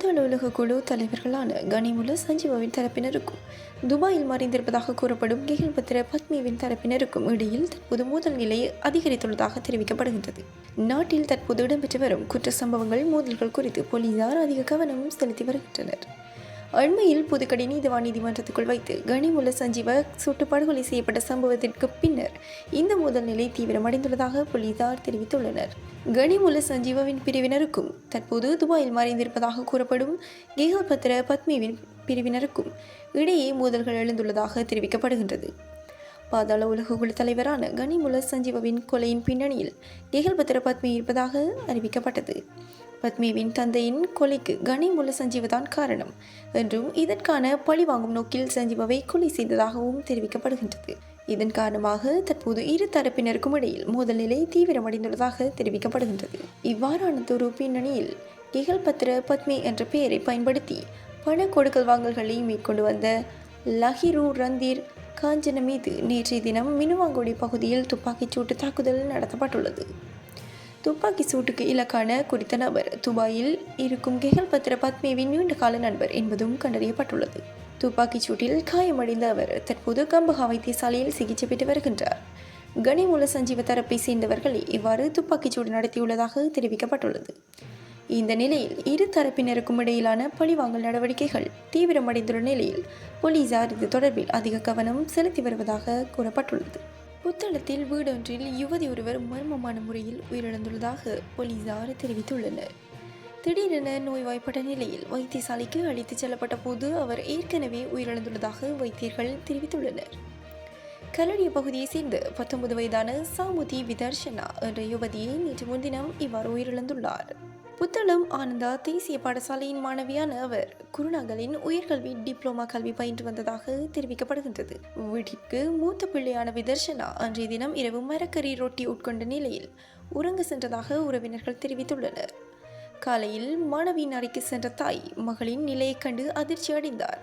பாதாள அலுவலக குழு தலைவர்களான கனிமுல சஞ்சீவாவின் தரப்பினருக்கும் துபாயில் மறைந்திருப்பதாக கூறப்படும் கெகில் பத்திர பத்மிவின் தரப்பினருக்கும் இடையில் தற்போது மோதல் நிலை அதிகரித்துள்ளதாக தெரிவிக்கப்படுகின்றது. நாட்டில் தற்போது இடம்பெற்று வரும் குற்ற சம்பவங்கள் மோதல்கள் குறித்து போலீசார் அதிக கவனம் செலுத்தி வருகின்றனர். அண்மையில் புதுக்கடை நீதிவான் நீதிமன்றத்துக்குள் வைத்து கனிமுல சஞ்சீவ சுட்டு படுகொலை செய்யப்பட்ட சம்பவத்திற்கு பின்னர் இந்த மோதல் நிலை தீவிரமடைந்துள்ளதாக போலீசார் தெரிவித்துள்ளனர். கனிமுல சஞ்சீவவின் பிரிவினருக்கும் தற்போது துபாயில் மறைந்திருப்பதாக கூறப்படும் கேகபத்ர பத்மிவின் பிரிவினருக்கும் இடையே மோதல்கள் எழுந்துள்ளதாக தெரிவிக்கப்படுகின்றது. பாதாள உலகக்குழு தலைவரான கனிமுல சஞ்சீவவின் கொலையின் பின்னணியில் கேகல்பத்திர பத்மி இருப்பதாக அறிவிக்கப்பட்டது. பத்மிவின் தந்தையின் கொலைக்கு கனிமுல சஞ்சீவதான் காரணம் என்றும் இதற்கான பழி வாங்கும் நோக்கில் சஞ்சீவவை கொலை செய்ததாகவும் தெரிவிக்கப்படுகின்றது. இதன் காரணமாக தற்போது இரு தரப்பினருக்கும் இடையில் மோதல் நிலை தீவிரமடைந்துள்ளதாக தெரிவிக்கப்படுகின்றது. இவ்வாறானதொரு பின்னணியில் கேகல்பத்திர பத்மி என்ற பெயரை பயன்படுத்தி பண கொடுக்கல் வாங்கல்களை மேற்கொண்டு வந்த லஹிரு ரந்தீர் காஞ்சன மீது நேற்றைய தினம் மினுவாங்குடி பகுதியில் துப்பாக்கிச் சூட்டு தாக்குதல் நடத்தப்பட்டுள்ளது. துப்பாக்கி சூட்டுக்கு இலக்கான குறித்த நபர் துபாயில் இருக்கும் கெகல் பத்திர பத்மேவின் நீண்டகால நண்பர் என்பதும் கண்டறியப்பட்டுள்ளது. துப்பாக்கிச் சூட்டில் காயமடைந்த அவர் தற்போது கம்பஹா வைத்தியசாலையில் சிகிச்சை பெற்று வருகின்றார். கனிமூல சஞ்சீவ தரப்பை சேர்ந்தவர்களே இவ்வாறு துப்பாக்கிச்சூடு நடத்தியுள்ளதாக தெரிவிக்கப்பட்டுள்ளது. இந்த நிலையில் இரு தரப்பினருக்கும் இடையிலான பழிவாங்கல் நடவடிக்கைகள் தீவிரமடைந்துள்ள நிலையில் போலீசார் இது தொடர்பில் அதிக கவனம் செலுத்தி வருவதாக கூறப்பட்டுள்ளது. புத்தளத்தில் வீடொன்றில் யுவதி ஒருவர் மர்மமான முறையில் உயிரிழந்துள்ளதாக போலீசார் தெரிவித்துள்ளனர். திடீரென நோய்வாய்ப்பட்ட நிலையில் வைத்தியசாலைக்கு அழைத்துச் செல்லப்பட்ட போது அவர் ஏற்கனவே உயிரிழந்துள்ளதாக வைத்தியர்கள் தெரிவித்துள்ளனர். கலடிய பகுதியைச் சேர்ந்த பத்தொன்பது வயதான சாமுதி விதர்ஷனா என்ற யுவதியை நேற்று முன்தினம் இவ்வாறு உயிரிழந்துள்ளார். புத்தளம் ஆனந்தா தேசிய பாடசாலையின் மாணவியான அவர் குருநாகலின் உயர்கல்வி டிப்ளோமா கல்வி பயின்று வந்ததாக தெரிவிக்கப்படுகின்றது. வீட்டிற்கு மூத்த பிள்ளையான விதர்ஷனா அன்றைய தினம் இரவு மரக்கறி ரொட்டி உட்கொண்ட நிலையில் உறங்க சென்றதாக உறவினர்கள் தெரிவித்துள்ளனர். காலையில் மாணவியின் அறைக்கு சென்ற தாய் மகளின் நிலையைக் கண்டு அதிர்ச்சி அடைந்தார்.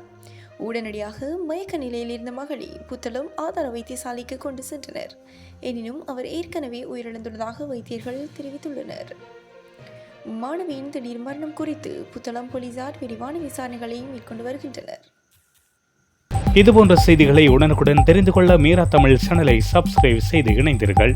உடனடியாக மயக்க நிலையில் இருந்த மகளை புத்தளம் ஆதார வைத்தியசாலைக்கு கொண்டு சென்றனர். எனினும் அவர் ஏற்கனவே உயிரிழந்துள்ளதாக வைத்தியர்கள் தெரிவித்துள்ளனர். மாணவியின் திடீர் மரணம் குறித்து புத்தளம் போலீசார் விரிவான விசாரணைகளை மேற்கொண்டு வருகின்றனர். இதுபோன்ற செய்திகளை உடனுக்குடன் தெரிந்து கொள்ள மீரா தமிழ் சேனலை சப்ஸ்கிரைப் செய்து இணைந்தீர்கள்